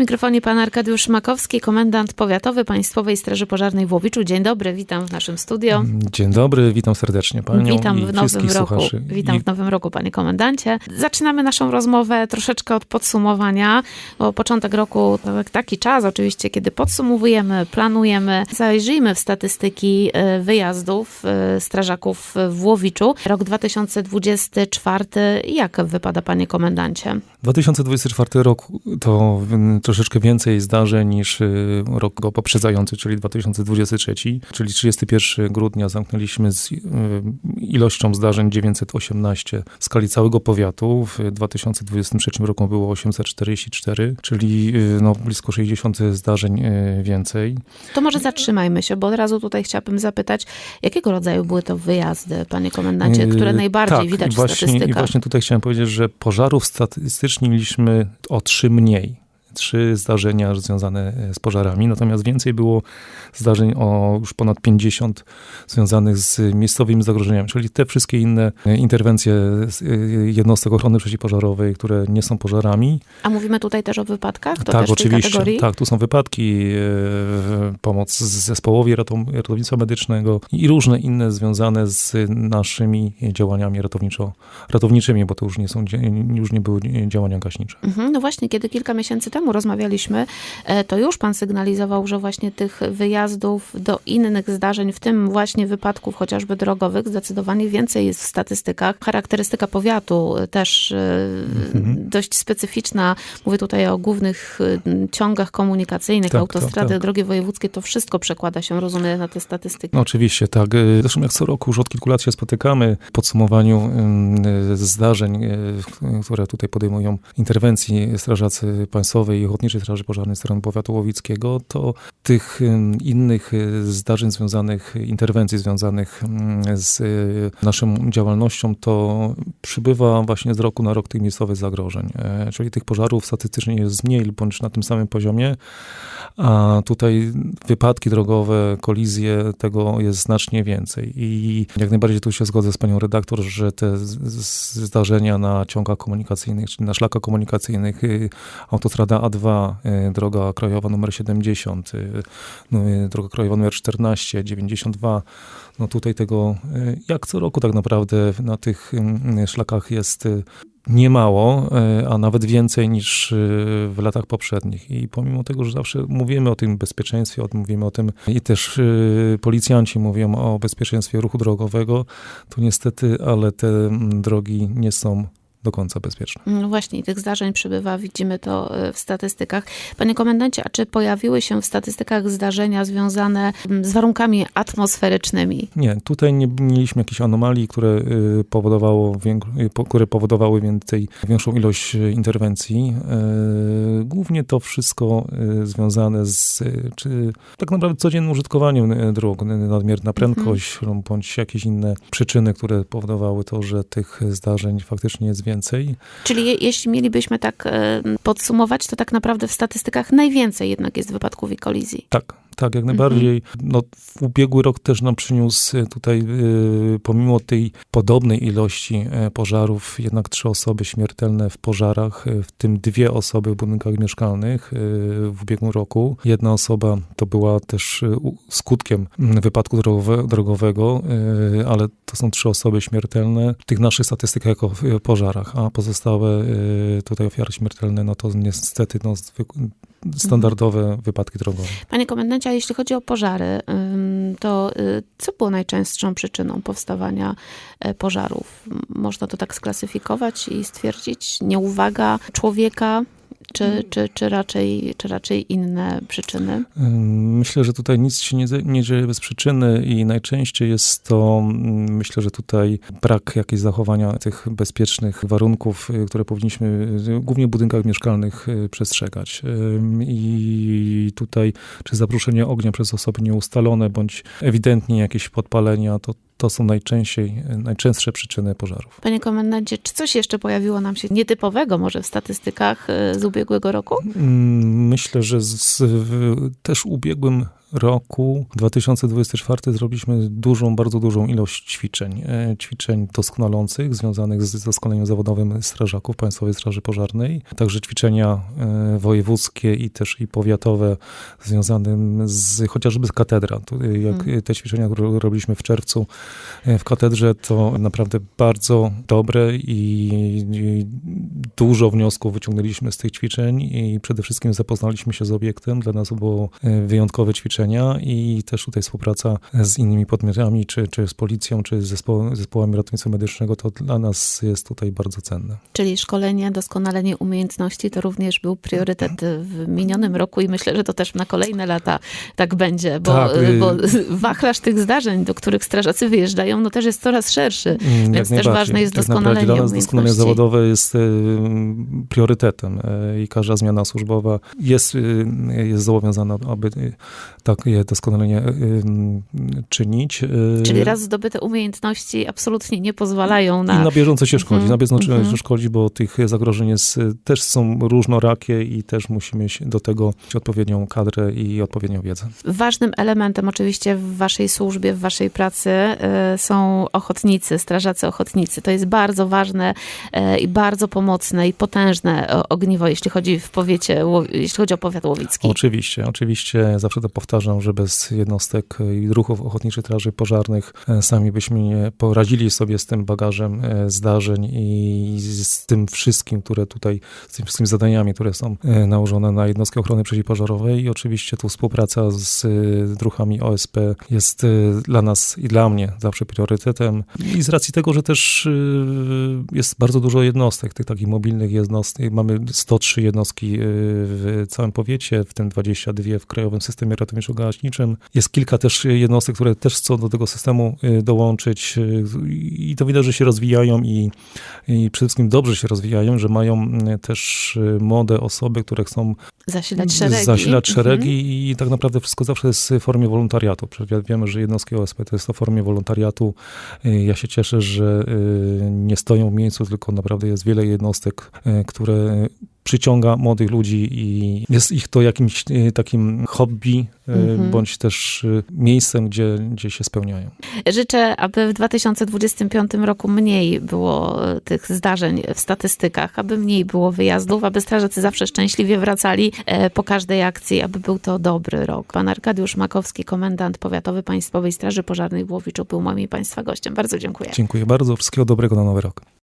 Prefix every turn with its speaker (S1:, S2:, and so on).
S1: mikrofonie pan Arkadiusz Makowski, komendant powiatowy Państwowej Straży Pożarnej w Łowiczu. Dzień dobry, witam w naszym studio.
S2: Dzień dobry, witam serdecznie panią
S1: Witam
S2: i
S1: w nowym
S2: wszystkich
S1: roku.
S2: słuchaczy.
S1: Witam
S2: I
S1: w nowym roku, panie komendancie. Zaczynamy naszą rozmowę troszeczkę od podsumowania, bo początek roku to tak- taki czas oczywiście, kiedy podsumowujemy, planujemy. Zajrzyjmy w statystyki e, wyjazdów e, strażaków w Łowiczu. Rok 2024, jak wypada, panie komendancie?
S2: 2024 rok to troszeczkę więcej zdarzeń niż y, rok go poprzedzający, czyli 2023, czyli 31 grudnia zamknęliśmy z y, ilością zdarzeń 918 w skali całego powiatu. W 2023 roku było 844, czyli y, no, blisko 60 zdarzeń więcej.
S1: To może zatrzymajmy się, bo od razu tutaj chciałabym zapytać, jakiego rodzaju były to wyjazdy, panie komendancie, które najbardziej
S2: tak,
S1: widać
S2: i właśnie,
S1: w statystykach?
S2: I właśnie tutaj chciałem powiedzieć, że pożarów statystycznie mieliśmy o trzy mniej. Trzy zdarzenia związane e, z pożarami, natomiast więcej było zdarzeń o już ponad 50 związanych z miejscowymi zagrożeniami, czyli te wszystkie inne e, interwencje e, jednostek ochrony przeciwpożarowej, które nie są pożarami.
S1: A mówimy tutaj też o wypadkach? To
S2: tak, oczywiście. Tak, tu są wypadki, pomoc zespołowi ratownictwa medycznego i różne inne związane z naszymi działaniami ratowniczo, ratowniczymi, bo to już nie są, już nie były działania gaśnicze.
S1: Mhm, no właśnie, kiedy kilka miesięcy temu rozmawialiśmy, e, to już pan sygnalizował, że właśnie tych wyjazdów do innych zdarzeń, w tym właśnie wypadków chociażby drogowych, zdecydowanie więcej jest w statystykach. Charakterystyka powiatu e, też e,
S2: Mhm.
S1: dość specyficzna. Mówię tutaj o głównych ciągach komunikacyjnych,
S2: Tak,
S1: autostrady,
S2: tak, tak.
S1: drogi wojewódzkie. To wszystko przekłada się, rozumiem, na te statystyki.
S2: No oczywiście, tak. Zresztą jak co roku, już od kilku lat się spotykamy w podsumowaniu zdarzeń, które tutaj podejmują interwencji strażacy państwowej i Ochotniczej Straży Pożarnej z powiatu łowickiego, to tych innych y, zdarzeń związanych, interwencji związanych z y, naszą działalnością, to przybywa właśnie z roku na rok tych miejscowych zagrożeń. E, Czyli tych pożarów statystycznie jest mniej bądź na tym samym poziomie, a tutaj wypadki drogowe, kolizje, tego jest znacznie więcej. I jak najbardziej tu się zgodzę z panią redaktor, że te zdarzenia na ciągach komunikacyjnych, czyli na szlakach komunikacyjnych, y, autostrada A2, y, droga krajowa numer 70, y, no, droga krajowa numer 14, 92, no tutaj tego, jak co roku tak naprawdę na tych y, szlakach jest niemało, e, a nawet więcej niż e, w latach poprzednich. I pomimo tego, że zawsze mówimy o tym bezpieczeństwie, mówimy o tym i też e, policjanci mówią o bezpieczeństwie ruchu drogowego, to niestety, ale te drogi nie są do końca bezpieczne.
S1: No właśnie, tych zdarzeń przybywa, widzimy to e, w statystykach. Panie komendancie, a czy pojawiły się w statystykach zdarzenia związane z warunkami atmosferycznymi?
S2: Nie, tutaj nie mieliśmy jakichś anomalii, które y, powodowało, y, które powodowały więcej, większą ilość y, interwencji. Y, Głównie to wszystko związane z czy tak naprawdę codziennym użytkowaniem dróg, nadmierna prędkość lub bądź jakieś inne przyczyny, które powodowały to, że tych zdarzeń faktycznie jest więcej.
S1: Czyli je, jeśli mielibyśmy tak podsumować, to tak naprawdę w statystykach najwięcej jednak jest wypadków i kolizji.
S2: Tak, tak, jak najbardziej. No, w ubiegły rok też nam przyniósł y, tutaj, y, pomimo tej podobnej ilości e, pożarów, jednak trzy osoby śmiertelne w pożarach, y, w tym dwie osoby w budynkach mieszkalnych y, w ubiegłym roku. Jedna osoba to była też y, skutkiem mm, wypadku drogowe, drogowego, y, ale to są trzy osoby śmiertelne w tych naszych statystykach jako y, pożarach, a pozostałe y, tutaj ofiary śmiertelne, no to niestety no, zwykłe, standardowe wypadki drogowe.
S1: Panie komendancie, jeśli chodzi o pożary, to y, co było najczęstszą przyczyną powstawania e, pożarów? Można to tak sklasyfikować i stwierdzić? Nieuwaga człowieka, czy, czy, czy, raczej, czy raczej inne przyczyny?
S2: Myślę, że tutaj nic się nie, nie dzieje bez przyczyny i najczęściej jest to, mm, myślę, że tutaj brak jakiegoś zachowania tych bezpiecznych warunków, y, które powinniśmy y, głównie w budynkach mieszkalnych y, przestrzegać. I tutaj, czy zabruszenie ognia przez osoby nieustalone, bądź ewidentnie jakieś podpalenia, to, to są najczęściej, najczęstsze przyczyny pożarów.
S1: Panie komendancie, czy coś jeszcze pojawiło nam się nietypowego może w statystykach y, z ubiegłego roku?
S2: Mm, Myślę, że z, w, też ubiegłym roku 2024 zrobiliśmy dużą, bardzo dużą ilość ćwiczeń. E, Ćwiczeń doskonalących, związanych z doskonaleniem zawodowym strażaków Państwowej Straży Pożarnej. Także ćwiczenia e, wojewódzkie i też i powiatowe związane z chociażby z katedra. E, Jak
S1: Mhm.
S2: te ćwiczenia, które robiliśmy w czerwcu w katedrze, to naprawdę bardzo dobre i, dużo wniosków wyciągnęliśmy z tych ćwiczeń i przede wszystkim zapoznaliśmy się z obiektem. Dla nas było wyjątkowe ćwiczenia i też tutaj współpraca z innymi podmiotami, czy, czy z policją, czy z zespo, zespołami ratownictwa medycznego, to dla nas jest tutaj bardzo cenne.
S1: Czyli szkolenie, doskonalenie umiejętności to również był priorytet w minionym roku i myślę, że to też na kolejne lata tak będzie, bo,
S2: Tak, y-
S1: bo wachlarz tych zdarzeń, do których strażacy wyjeżdżają, no też jest coraz szerszy.
S2: Mm,
S1: Więc
S2: jak
S1: też
S2: najbardziej.
S1: ważne jest doskonalenie
S2: Dla nas doskonalenie zawodowe jest e, priorytetem e, i każda zmiana służbowa jest, jest zobowiązana, aby e, takie doskonalenie e, m, czynić. E,
S1: Czyli raz zdobyte umiejętności absolutnie nie pozwalają na...
S2: I na bieżąco się szkolić,
S1: Mhm,
S2: na bieżąco
S1: mhm.
S2: się szkolić, bo tych zagrożeń jest, e, też są różnorakie i też musimy mieć do tego odpowiednią kadrę i odpowiednią wiedzę.
S1: Ważnym elementem oczywiście w waszej służbie, w waszej pracy e, są ochotnicy, strażacy ochotnicy. To jest bardzo ważne e, i bardzo pomocne i potężne ogniwo, jeśli chodzi w powiecie, jeśli chodzi o powiat łowicki.
S2: Oczywiście, oczywiście, zawsze to powtarzam, że bez jednostek i ruchów ochotniczych straży pożarnych e, sami byśmy nie poradzili sobie z tym bagażem e, zdarzeń i z tym wszystkim, które tutaj, z tymi wszystkimi zadaniami, które są e, nałożone na jednostkę ochrony przeciwpożarowej. I oczywiście tu współpraca z druhami OSP jest dla nas i dla mnie zawsze priorytetem. I z racji tego, że też jest bardzo dużo jednostek, tych takich mobilnych jednostek, mamy 103 jednostki w całym powiecie, w tym 22 w Krajowym Systemie Ratowniczo-Gaśniczym. Jest kilka też jednostek, które też chcą do tego systemu e, dołączyć e, i to widać, że się rozwijają i, i przede wszystkim dobrze się rozwijają, że mają m, też młode osoby, które chcą
S1: Zasilać szeregi.
S2: zasilać
S1: Mhm.
S2: szeregi i tak naprawdę wszystko zawsze jest w formie wolontariatu. Przecież wiemy, że jednostki OSP to jest to w formie wolontariatu. Y, Ja się cieszę, że y, nie stoją w miejscu, tylko naprawdę jest wiele jednostek, y, które przyciąga młodych ludzi i jest ich to jakimś y, takim hobby, y,
S1: Mhm.
S2: bądź też y, miejscem, gdzie, gdzie się spełniają.
S1: Życzę, aby w 2025 roku mniej było e, tych zdarzeń w statystykach, aby mniej było wyjazdów, aby strażacy zawsze szczęśliwie wracali e, po każdej akcji, aby był to dobry rok. Pan Arkadiusz Makowski, komendant powiatowy Państwowej Straży Pożarnej w Łowiczu, był moim i Państwa gościem. Bardzo dziękuję.
S2: Dziękuję bardzo. Wszystkiego dobrego na nowy rok.